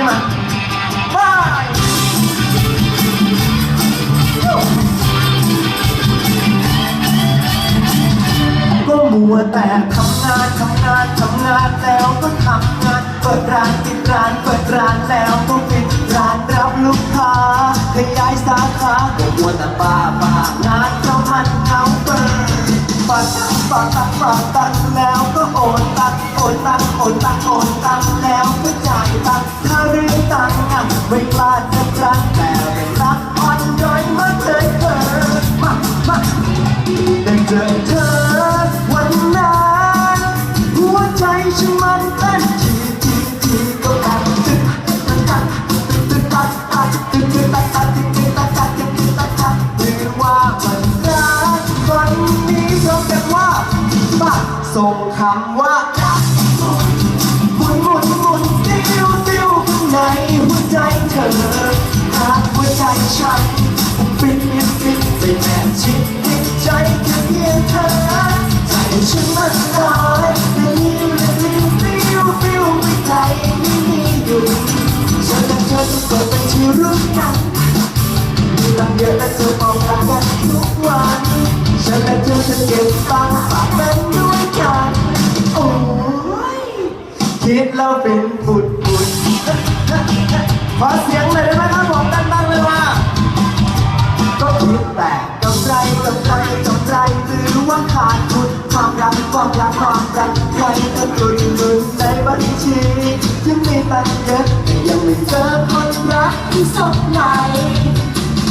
ใช่ไหมไปก็มัวแต่ทำงานทำงานทำงานแล้วก็ทำงาน เปิดร้านปิดร้านเปิดร้านแล้วก็ปิดร้านรับลูกค้าขยายสาขาก็มัวแต่บ้าบ้างานเขามันเขาเปิดฝากตังฝากตังฝากตั ส่งคำว่ารักหมุนหมุนหมุนติ้วติ้วข้างในหัวใจเธอหากหัวใจฉันปิดปิดปิดไปแนบชิดติดใจแค่เพียงเธอใจฉันมันลอยและลิ้วและลิ้วติ้วติ้วไม่ใจไม่มีอยู่ฉันและเธอต้องเปิดเป็นที่รู้กันมีตังเยอะและเธอมองตากันทุกวันฉันและเธอจะเก็บตังฝากกันด้วยกัน คิดแล้วเป็นปุดปุดขอเสียงเลยได้ไหมครับผมดังๆเลยว่า ก็คิดแต่กำไรกำไรกำไรหรือว่าขาดทุนความรักความรักความรักใครก็ตุนเงินในบัญชียังมีตังเยอะแต่ยังไม่เจอคนรักที่สดใหม่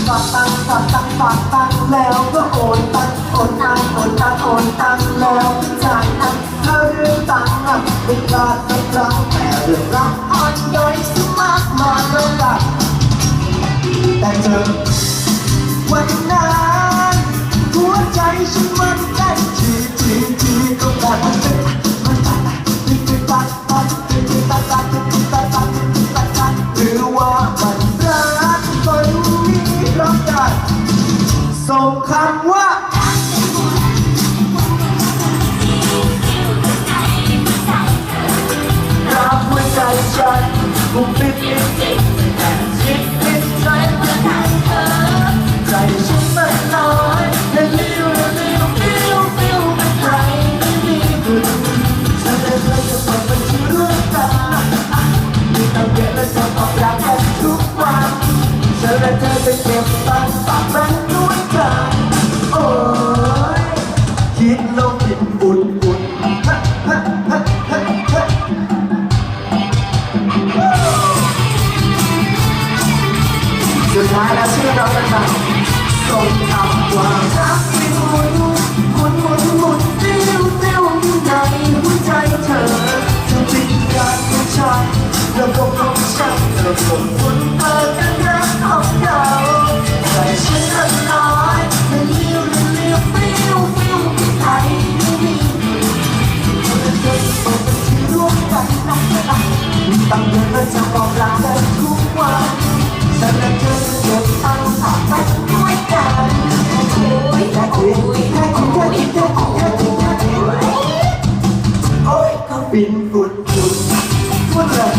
ฝากตังฝากตังฝากตังแล้วก็โอนตังโอนตังโอนตังโอนตังแล้วก็จ่ายตังค์ถ้าเรื่องตังค์อะไม่พลาด สักครั้งแต่เรื่องรักอ่อนด้อยสมากมายแล้วกันแต่เธอวันนั้นหัวใจฉันมันเต้นทีทีทีก็แต่มันเต้นมันตัดติดติดตัดตัดติดติดตัดตัดติดติดตัดตัดติดติดตัดตัดหรือว่ามันรักคนนี้ราะกันส่งคำว่า ฉันและเธอจะเก็บตังค์ฝากแบงค์ด้วยกันโอ้ยคิดล้วคิดอุ่นอุ่นฮะฮะฮะฮะฮะสุดท้ายแล้วชื่อเราเป็นแบบส่งคำว่ารักให้หมุนหมุนหมุนหมุนติ้วติ้วในหัวใจเธอเธอเป็นการของฉันแล้วก็ของฉันเธอส่งหัว ของเราใส่ชุดคนน้อยมาเลี้ยวเลี้ยวฟิวฟิวที่ไหนไม่มีคนเด็กคนที่ร่วมกันนักกันตั้งเงินและจะบอกลากันทุกวันแต่ละเดือนเก็บตังค์ฝากไว้ด้วยกันโอ้ยโอ้ยโอ้ยโอ้ยโอ้ยก็บินฝุ่นฝุ่นฝุ่นเลย